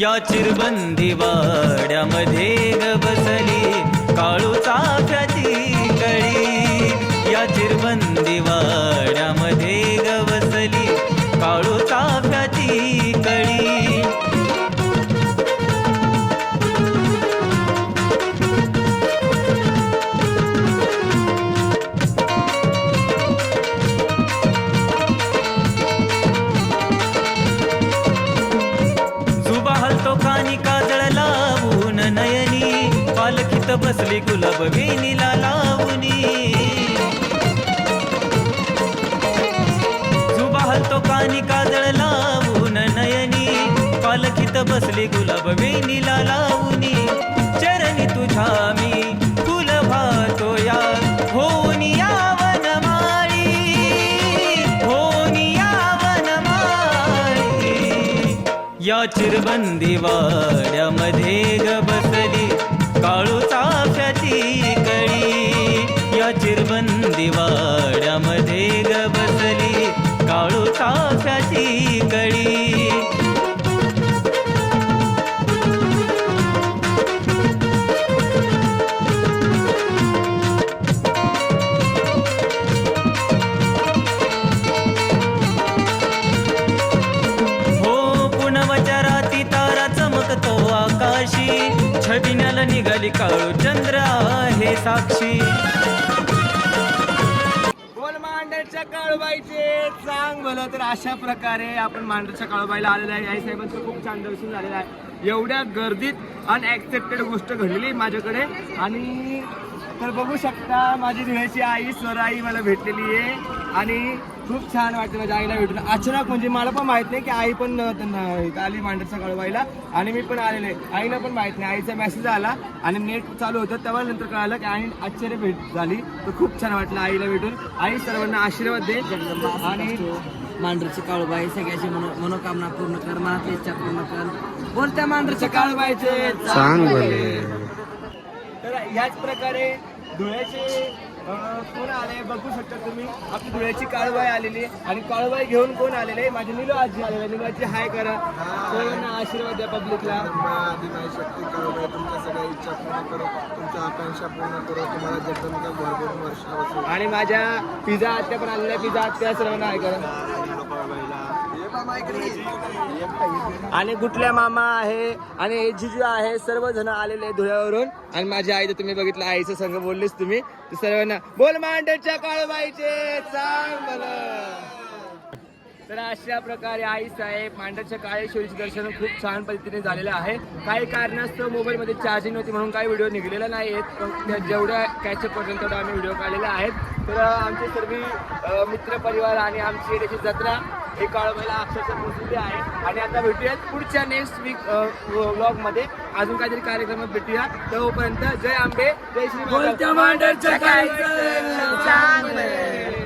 या चिरबंदी वाड्यामध्ये ग बसली काळू चाफ्याची कळी. या चिरबंदी वाड्या असली गुलाब वेणीला लावणी? जुबा हलतो कानी काजळ लावून नयनी. पालखीत बसली गुलाब वेणीला लावणी. चरणी तुझ्या मी फुल भातो या होऊन माळी. होऊन यावन या चिरबंदी वाड्यामध्ये ग बसली. काळू चाफ्याची कळी या चिरबंदी वाड्यामध्ये ग बसली काळू चाफ्याची कळी चंद्र हे साक्षी. बोल मांडरच्या काळूबाईचे सांग भलं तर अशा प्रकारे आपण मांडरच्या काळूबाईला आलेला आहे. आई साहेबांचं खूप छान दर्शन झालेलं आहे. एवढ्या गर्दीत अनएक्सेप्टेड गोष्ट घडलेली माझ्याकडे. आणि तर बघू शकता माझी धुळ्याची आई स्वराई मला भेटलेली आहे. आणि खूप छान वाटतं माझ्या आईला भेटून. अचानक म्हणजे मला पण माहीत नाही की आई पण आली मांडरच्या काळूबाईला आणि मी पण आलेले आईला पण माहीत नाही. आईचा मेसेज आला आणि नेट चालू होतं. तेव्हा नंतर कळालं की आई आश्चर्य भेट झाली. तर खूप छान वाटलं आईला भेटून. आई सर्वांना आशीर्वाद दे. आणि मांढरची काळूबाई सगळ्याची मनो मनोकामना पूर्ण कर मनातली इच्छा पूर्ण कर. बोलत्या काळूबाईचे. सांग भले तर ह्याच प्रकारे धुळ्याचे कोण आले बघू शकता तुम्ही. आपली धुळ्याची काळूबाई आलेली आणि काळूबाई घेऊन कोण आलेले? माझी निलो आजी आलेली आहे. निलो आजी हाय करा. सर्वांना आशीर्वाद द्या पब्लिकला? आदिमाई शक्ती करू तुमच्या सगळ्या इच्छा पूर्ण करो. तुमच्या आकांक्षा पूर्ण करो. तुम्हाला जगदंबा भरभरून वर्षावर आणि माझ्या पिझ्झा आत्या पण आलेल्या पिझ्झा आत्या सर्वांना हाय करा. आणि गुटल्या मामा आहे आणि जिजू आहे सर्वजण आलेले धुळ्यावरून. आणि माझी आई तर तुम्ही बघितलं आईचं संघ बोललेच तुम्ही. सर्वांना बोल मांडच्या काळबाईचे चांगलं. मला तर अशा प्रकारे आई साहेब मांडरच्या काळेश्वरीचे दर्शन खूप छान पद्धतीने झालेलं आहे. काही कारणास्तव मोबाईलमध्ये चार्जिंग नव्हती म्हणून काही व्हिडिओ निघलेला नाही आहेत जेवढ्या कॅचअप पर्यंत तेवढा आम्ही व्हिडिओ काढलेले आहेत. तर आमचे सर्व अ, मित्र परिवार आणि आमची त्याची जत्रा हे काळबाईला अक्षरशः पोचलेली आहे. आणि आता भेटूयात पुढच्या नेक्स्ट वीक व्लॉगमध्ये अजून काहीतरी कार्यक्रमात भेटूया. तोपर्यंत जय आंबे जय श्री चांगलं